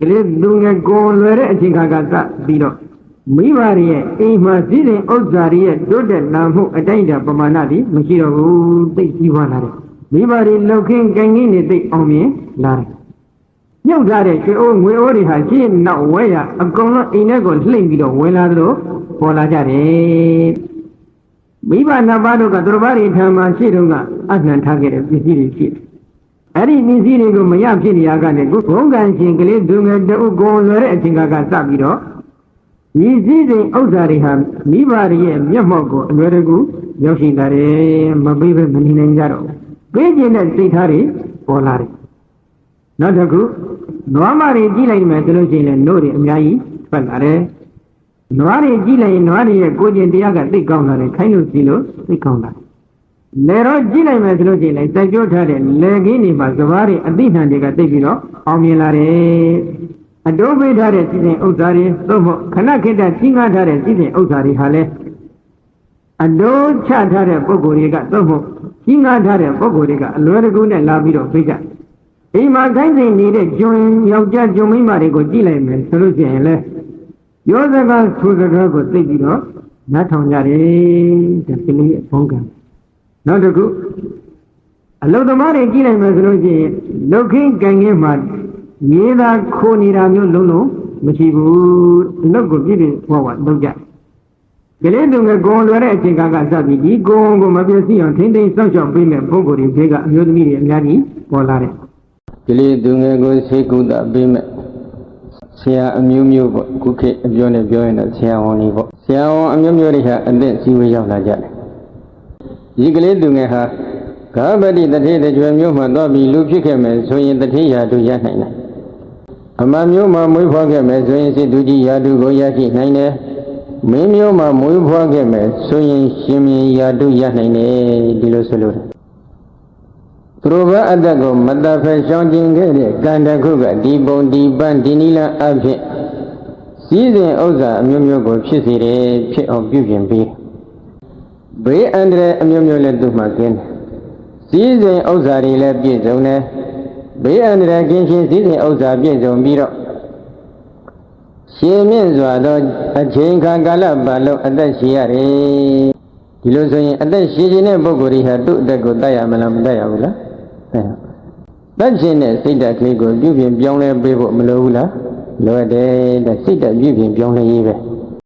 ကလေးလူငယ်ကိုယ်လွယ်တဲ့အချိန်ခါကစပြီးတော့မိဘတွေရဲ့အိမ်မှာစည်းစိမ်ဥစ္စာတွေရဲ့တိုးတက်လာမှုအတိုင်းအတာပမာဏတွေမရှိတော့ဘူးသိကြီးပွားလာတယ်မိဘတွေလောက်ခင်းကင်ကြီးနေသိအောင်မြင်လာတယ်ညှုပ်ထားတဲ့ရွှေအိုးငွေအိုးတွေဟာရှင်းနောက်ဝဲရအကုန်လုံးအိမ်ထဲကိုလှိမ့်ပြီးတော့ဝင်လာသလိုပေါ်လာကြတယ်မိဘနှစ်ပါးတို့ကသူတို့ဘာတွေထံမှာရှေ့တုန်းကအနှံထားခဲ့တဲ့ပစ္စည်းတွေရှိတယ် အဲ့ဒီပစ္စည်းတွေကိုမရဖြစ်နေရကနေခုဘုံကံရှင်ကလေးသူငယ်တအုပ်ကိုလွယ်တဲ့အချိန်ကစပြီးတော့ဒီစည်းစိမ်ဥစ္စာတွေဟာမိဘတွေရဲ့မျက်မှောက်ကိုအလွယ်တကူရောက်ရှိလာတယ်မပေးဘဲမနေနိုင်ကြတော့ဘူးပေးခြင်းတဲ့စိတ်ထားတွေပေါ်လာတယ်နောက်တစ်ခုနွားမတွေကြည့်လိုက်မယ်ဆိုလို့ရှိရင်လည်းနို့တွေအများကြီးထွက်လာတယ်နွားတွေကြည့်လိုက်ရင်နွားတွေရဲ့ကိုယ်ကျင်တရားကသိကောင်းလာတယ်ခိုင်းလို့ကြည့်လို့သိကောင်းလာတယ် လေတော့ကြည့်လိုက်မယ်ဆိုလို့ရှိရင်လည်းစိုက်ကြိုးထားတဲ့လေကင်းတွေမှာစဘာတွေအသိဉာဏ်တွေကသိပြီးတော့အောင်မြင်လာတယ်အတိုးပေးထားတဲ့စီစဉ်ဥစ္စာတွေသို့မဟုတ်ခဏခေတ္တကြီးငါထားတဲ့စီစဉ်ဥစ္စာတွေဟာလည်းအတိုးချထားတဲ့ပုဂ္ဂိုလ်တွေကသို့မဟုတ်ကြီးငါထားတဲ့ပုဂ္ဂိုလ်တွေကအလွယ်တကူနဲ့လာပြီးတော့ပေးကြအိမ်မှာခိုင်းစဉ်နေတဲ့ကျွန်းယောက်ျားကျွန်းမိန်းမတွေကိုကြည့်လိုက်မယ်ဆိုလို့ရှိရင်လည်းရောစကားဆိုစကားကိုသိပြီးတော့နားထောင်ကြတယ်ဒါကလေးအဖုံးကံ နောက်တစ်ခုအလုသမားတွေကြည့်လိုက်မယ်ဆိုလို့ရှိရင်လုတ်ခင်းကန်ခင်းမှာရေးသာခိုးနေတာမျိုးလုံးလုံးမရှိဘူးအလုတ်ကိုပြည့်ပြည့်ဟောဝလုပ်ကြကလေးသူငယ်ကိုယ်လွယ်တဲ့အချိန်ကစပြီးဒီကိုယ်ကိုမပြည့်စည်အောင်ထိမ့်သိမ်းစောင့်ရှောက်ပေးတဲ့ပုဂ္ဂိုလ်တွေဘေးကအမျိုးသမီးတွေအများကြီးပေါ်လာတယ်ကလေးသူငယ်ကိုဆေးကုသပေးမဲ့ဆရာအမျိုးမျိုးပေါ့ခုခေတ်အပြောနဲ့ပြောရင်တော့ဆရာဝန်ကြီးပေါ့ဆရာဝန်အမျိုးမျိုးတွေဟာအသက်စီဝေးရောက်လာကြတယ် ဒီကလေးသူငယ်ဟာဂါဘတိတထေတကြွယ်မျိုးမှတော့ပြီးလူဖြစ်ခဲ့မယ်ဆိုရင်တထေရာတူရနိုင်တယ်အမမျိုးမှမွေးဖွားခဲ့မယ်ဆိုရင်စိတ်သူကြီးရာတူကိုရရှိနိုင်တယ်မင်းမျိုးမှမွေးဖွားခဲ့မယ်ဆိုရင်ရှင်မြင်ရာတူရနိုင်တယ်ဒီလိုဆိုလို့တယ်သူတို့ဘာအတ္တကိုမတတ်ဖဲရှောင်ကျင်ခဲ့တဲ့ကံတစ်ခုကဒီပုံဒီပန်းဒီနိလအဖြစ်စည်းစိမ်ဥစ္စာအမျိုးမျိုးကိုဖြစ်စေတယ်ဖြစ်အောင်ပြုပြင်ပေး ဘေးအန္တရာယ်အမျိုးမျိုးလည်းသူ့မှာကင်းတယ်စည်းစိမ်ဥစ္စာတွေလည်းပြည့်စုံတယ်ဘေးအန္တရာယ်ကင်းရှင်းစည်းစိမ်ဥစ္စာပြည့်စုံပြီးတော့ရှင်မြင့်စွာသောအချိန်ခါကာလပတ်လုံးအသက်ရှင်ရတယ်ဒီလိုဆိုရင်အသက်ရှင်ခြင်းတဲ့ပုဂ္ဂိုလ်တွေဟာသူ့အသက်ကိုတတ်ရမလားမတတ်ရဘူးလားတတ်ခြင်းတဲ့စိတ်ဓာတ်ကလေးကိုပြုပြင်ပြောင်းလဲပေးဖို့မလိုဘူးလားလိုတယ်တဲ့စိတ်ဓာတ်ပြုပြင်ပြောင်းလဲရေးပဲ